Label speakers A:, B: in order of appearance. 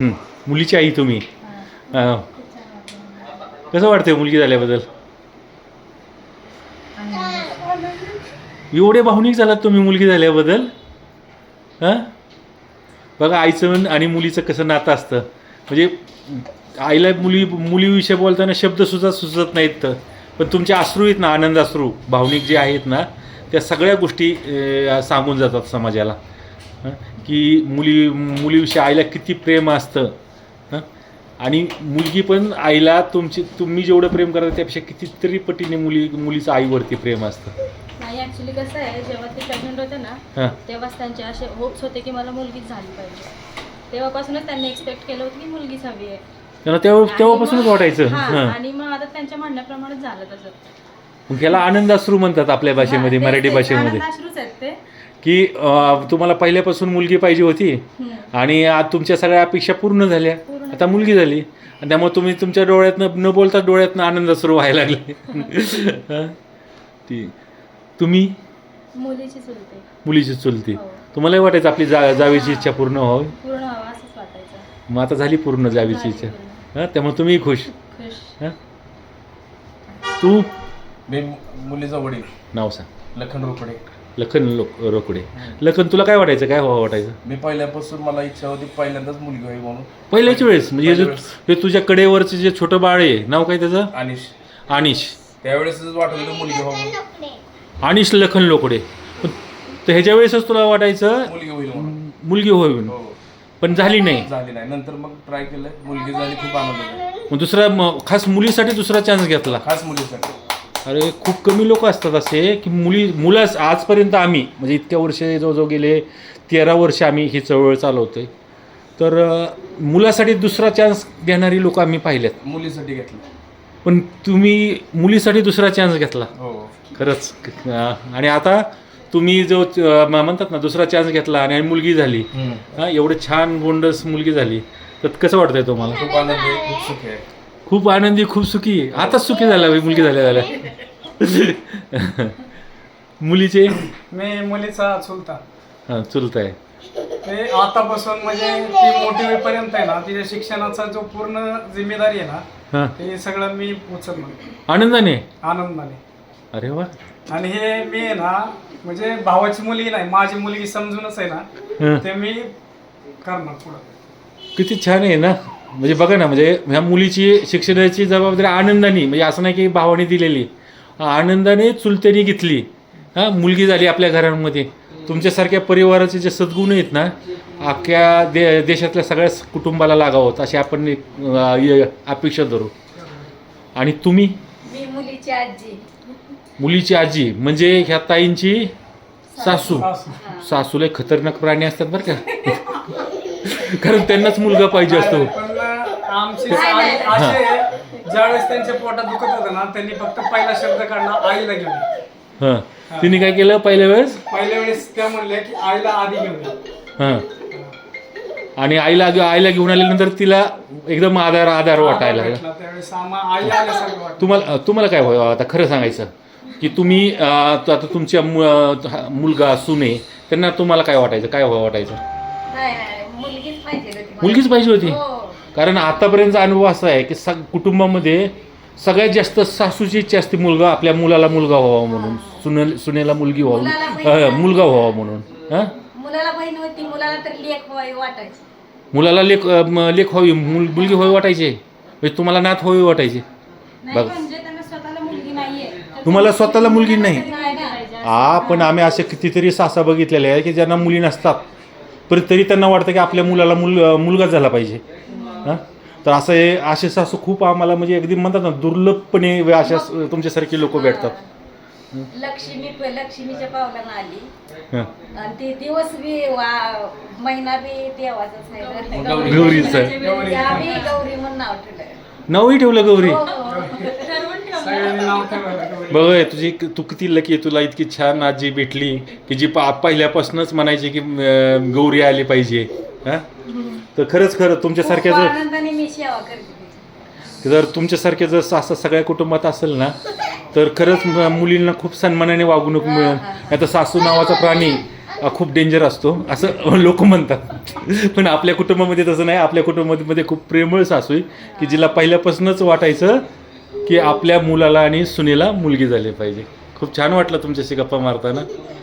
A: मुलीची आई तुम्ही. कसं वाटतंय मुलगी झाल्याबद्दल? एवढे भावनिक झालात तुम्ही मुलगी झाल्याबद्दल? हां? बघा आईचं आणि मुलीचं कसं नातं असतं. म्हणजे आईला मुली मुलीविषयी बोलताना शब्दसुद्धा सुचत नाहीत तर. पण तुमचे अश्रू आहेत ना आनंद अश्रू भावनिक जे आहेत ना त्या सगळ्या गोष्टी अं, सांगून जातात समाजाला. हं? की मुली मुलीविषयी आईला किती प्रेम असतं हं? आणि मुलगी पण आईला तुमची तुम्ही जेवढं प्रेम करता त्यापेक्षा कितीतरी पटीने मुली मुलीचं आईवरती प्रेम असतं.
B: नाही ऍक्च्युली कसं आहे जेव्हा ते प्रेग्नंट होते ना तेव्हाच त्यांचे असे होप्स होते की मला मुलगीच झाली पाहिजे. तेव्हापासूनच त्यांनी एक्सपेक्ट केलं होतं की मुलगीच हवी आहे.
A: त्यांना तेव्हा
B: आणि
A: तेव्हापासूनच
B: मग-
A: वाटायचं.
B: हां,
A: हां.
B: आणि मग आता त्यांच्या म्हणण्याप्रमाणेच झालं तसं.
A: मग त्याला आनंदाश्रू म्हणतात आपल्या भाषेमध्ये
B: हां, तेच
A: मराठी. भाषेमध्ये.
B: आनंदाश्रूच आहेत ते.
A: की अं, तुम्हाला पहिल्यापासून मुलगी पाहिजे होती. आणि आज तुमच्या सगळ्या अपेक्षा पूर्ण झाल्या. आता मुलगी झाली. आणि त्यामुळे तुम्ही तुमच्या डोळ्यातनं न बोलता डोळ्यातनं आनंद सुरू व्हायला लागले. हं? ती तुम्ही?
B: मुलीची चुलते.
A: मुलीची चुलती.
B: हो.
A: तुम्हालाही वाटायचं आपली जा जावीची इच्छा पूर्ण व्हावी.
B: पूर्ण हवं असंच वाटायचं.
A: मग आता झाली पूर्ण जावीची इच्छा. हां? त्यामुळे तुम्ही खुश.
B: खुश.
A: हां? तू?
C: मी मुलीचा वडील.
A: नाव सांग.
C: लखन रोकडे
A: लखन लोक रोकडे. लखन तुला काय वाटायचं? काय व्हावं वाटायचं?
C: मी पहिल्यापासून मला इच्छा होती पहिल्यांदाच मुलगी व्हावी म्हणून.
A: पहिल्याच वेळेस? म्हणजे हे जो- हे तुझ्या कडेवरचं जे छोटं बाळ आहे नाव काय त्याचं?
C: अनिश.
A: अनिश.
C: त्यावेळेसच वाटत होतं मुलगी व्हावं
A: अनिश लखन लोकडे. पण तर ह्याच्या वेळेसच तुला वाटायचं
C: मुलगी होईल म्हणून.
A: मुलगी होईल म्हणून.
C: हो.
A: पण झाली नाही.
C: झाली नाही. नंतर मग ट्राय केलं. मुलगी झाली खूप आनंद झाला.
A: मग दुसरा म- खास मुलीसाठी दुसरा चान्स घेतला.
C: खास मुलीसाठी.
A: अरे खूप कमी लोक असतात असे की मुली मुलाच आजपर्यंत आम्ही म्हणजे इतक्या वर्ष जवळजवळ गेले तेरा वर्ष आम्ही ही चळवळ चालवतोय. तर मुलासाठी दुसरा चान्स घेणारी लोक आम्ही पाहिल्यात
C: मुलीसाठी घेतलं.
A: पण तुम्ही मुलीसाठी दुसरा चान्स घेतला.
C: हो.
A: खरंच. आणि आता तुम्ही जो अं, म्हणतात ना दुसरा चान्स घेतला आणि मुलगी झाली. हा एवढं छान गोंडस मुलगी झाली. तर कसं वाटतंय तुम्हाला?
C: खूप आनंद आहे खूप सुखी आहे.
A: खूप आनंदी खूप सुखी. आताच सुखी झाला बाई मुलगी झाल्या झाल्या. मुलीचे?
D: मी मुलीचा चुलता.
A: हां चुलत आहे
D: ते आतापासून म्हणजे ती मोठी होईपर्यंत आहे ना तिच्या शिक्षणाचा जो पूर्ण जिम्मेदारी आहे ना
A: हां.
D: ते सगळं मी उचलणार
A: आनंदाने?
D: आनंदाने.
A: अरे वा.
D: आणि हे मी आहे ना म्हणजे भावाची मुलगी नाही माझी मुलगी समजूनच आहे ना
A: हं.
D: ते मी करणार पुढं.
A: किती छान आहे ना. म्हणजे बघा ना म्हणजे ह्या मुलीची शिक्षणाची जबाबदारी आनंदाने म्हणजे असं नाही की भावाने दिलेली. आनंदाने चुलत्याने घेतली. हां मुलगी झाली आपल्या घरांमध्ये. तुमच्यासारख्या परिवाराचे जे सद्गुण आहेत ना अख्ख्या दे देशातल्या सगळ्या कुटुंबाला लागावत अशी आपण अपेक्षा धरू. आणि तुम्ही?
B: मी मुलीची आजी.
A: मुलीची आजी म्हणजे ह्या ताईंची सासू.
D: सासू.
A: सासूला एक खतरनाक प्राणी असतात बरं का. कारण त्यांनाच मुलगा पाहिजे असतो.
D: आमची आई ज्यावेळेस त्यांच्या पोटात दुखत होतं ना त्यांनी फक्त पहिला शब्द काढला आईला घेऊन. ये.
A: हां. तिने काय केलं पहिल्या वेळेस?
D: पहिल्या वेळेस त्या म्हणल्या की आईला आधी घेऊन ये.
A: हां. आणि आईला आईला घेऊन आल्यानंतर तिला एकदम आधार आधार वाटायला लागला.
D: भेटला त्यावेळेस आम्हा आई आल्यासारखं वाटलं.
A: तुम्हाला तुम्हाला काय व्हावं आता खरं सांगायचं की तुम्ही अं, त- आता तुमच्या मु- अं, हा- मुलगा सुने त्यांना तुम्हाला काय वाटायचं? काय व्हावं वाटायचं?
B: नाही नाही मुलगीच पाहिजे होती मला.
A: मुलगीच पाहिजे होती?
B: हो.
A: कारण आतापर्यंतचा अनुभव असा आहे की सग कुटुंबामध्ये सगळ्यात जास्त सासूची इच्छा असते मुलगा आपल्या मुलाला मुलगा व्हावा म्हणून. सुने सुनेला मुलगी व्हावी. मुलगा व्हावा म्हणून. हां?
B: मुलाला बहीण होती मुलाला तर लेख व्हावी वाटायचं.
A: मुलाला लेख व्हावी मुल मुलगी व्हावी वाटायचे. म्हणजे तुम्हाला नात व्हावी वाटायचे. बघ.
B: म्हणजे
A: तुम्हाला स्वतःला मुलगी नाही. हा पण आम्ही असे कितीतरी सासा बघितलेले आहे की ज्यांना मुली नसतात. पण तरी त्यांना वाटतं की आपल्या मुलाला मुल मुलगा झाला पाहिजे. हां तर असं हे असे सासू खूप आम्हाला म्हणजे अगदी म्हणतात ना दुर्लभपणे अशा तुमच्यासारखे लोक भेटतात
B: लक्ष्मी लक्ष्मीच्या पावलानं आली
A: हां
B: आणि ते दिवस बी वा महिना बी देवाचाच आहे.
C: गौरी.
A: गौरीचं आहे.
D: गौरी.
B: आम्ही गौरी म्हणून नाव ठेवलंय
A: नावही ठेवलं गौरी
B: हो, हो. ठरवून ठेवलं.
D: सगळ्यांनी नाव ठेवायला गौरी.
A: बघ हे तुझी तू किती लकी तुला इतकी छान आजी भेटली की जी पा पहिल्यापासूनच म्हणायची की अं, गौरी आली पाहिजे हां तर खरंच खरं तुमच्यासारख्या
B: खूप
A: जर
B: आनंदाने मी सेवा करते तिची.
A: जर तुमच्यासारखे जर असं सगळ्या कुटुंबात असेल ना तर खरंच म- मुलींना खूप सन्मानाने वागणूक मिळेल. आता सासू नावाचा प्राणी खूप डेंजर असतो असं लोक म्हणतात. पण आपल्या कुटुंबामध्ये तसं नाही. आपल्या कुटुंबामध्ये खूप प्रेमळ सासू आहे की जिला पहिल्यापासूनच वाटायचं की आपल्या मुलाला आणि सुनेला मुलगी झाली पाहिजे. खूप छान वाटलं तुमच्याशी गप्पा मारताना.